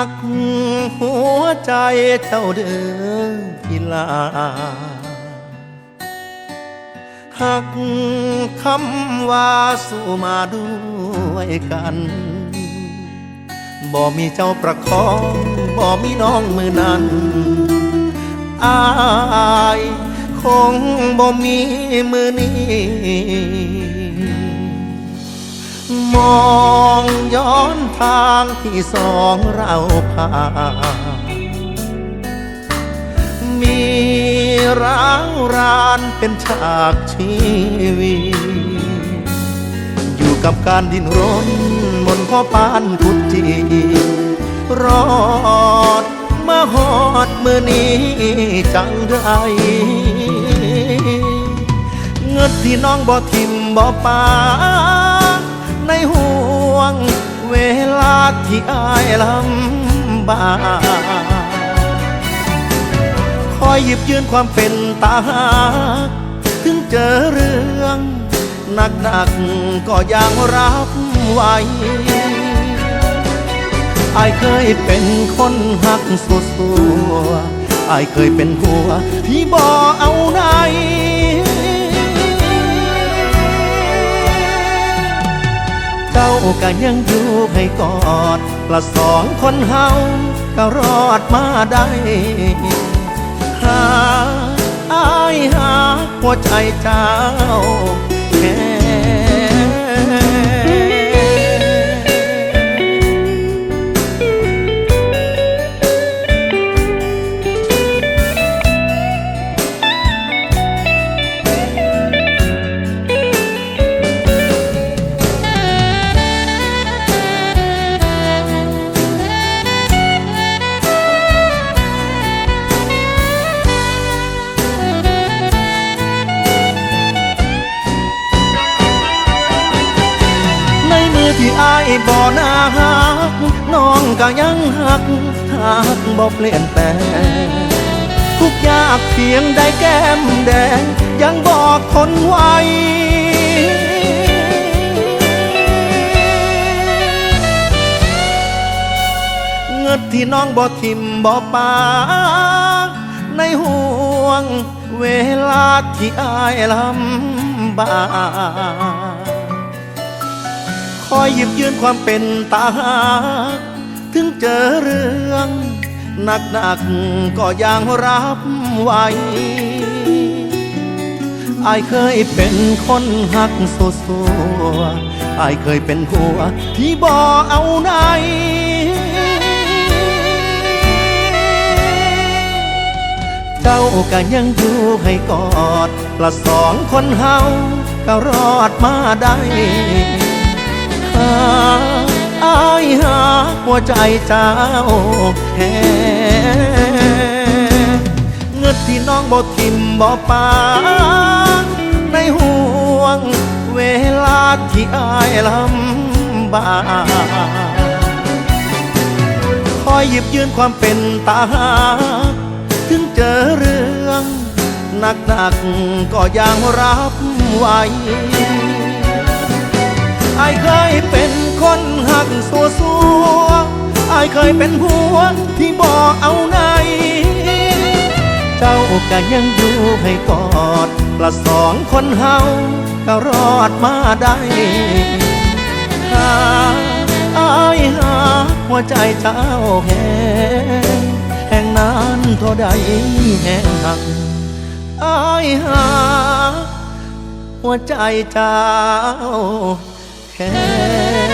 ักหัวใจเจ้าเด้ออีลาหักคำว่าสู้มาด้วยกันบ่มีเจ้าประคองบ่มีน้องมือนั้นอายคงบ่มีมือนี้ มองย้อนทางที่สองเราผ่านมีร้าวรานเป็นฉากชีวิตอยู่กับการดิ้นรนมนพ่อปานพุทธีรอดมาหอดมือนี้จังไรเงินที่น้องบ่ทิมบ่ปา ในห่วง เวลาที่อายลำบากคอยหยิบยืนความเป็นตาหากถึงเจอเรื่องหนักหนักก็ยังรับไหวอายเคยเป็นคนหักสัวสัวๆอายเคยเป็นหัวที่บ่เอาไหน เจ้าก็ยังอยู่ให้กอดละสองคนเฮาก็รอดมาได้หาอายหาหัวใจเจ้า ที่อายบ่หนาหักน้องก็ยังหักหักบ่เปลี่ยนแปลงทุกยากเพียงได้แก้มแดง ยังบอกทนไว้เงินที่น้องบ่ทิมบ่ปาในห่วงเวลาที่อายลำบาก คอยหยิบยืนความเป็นตาหากถึงเจอเรื่องหนักหนักๆก็ยังรับไหวอายเคยเป็นคนหักโซโซอายเคยเป็นหัวที่บ่เอาไหนเจ้าก็ยังอยู่ให้กอดละสองคนเฮาก็รอดมาได้ ใจเจ้าแค่เงินที่น้องบ่ทิมบ่ปาในห่วง เวลาที่อายลำบากคอยหยิบยืนความเป็นตาหากถึงเจอเรื่องหนักหนักๆก็ยังรับไหวอายเคยเป็นคนหักสัวสัวๆ อยเคยเป็นหัวที่บ่เอาไหนเจ้าก็ยังอยู่ให้กอดละสองคนเฮาก็รอดมาได้หาอายหาหัวใจเจ้าแห้งแห่งนานเท่าใดแห่งหักอายหาหัวใจเจ้าแค่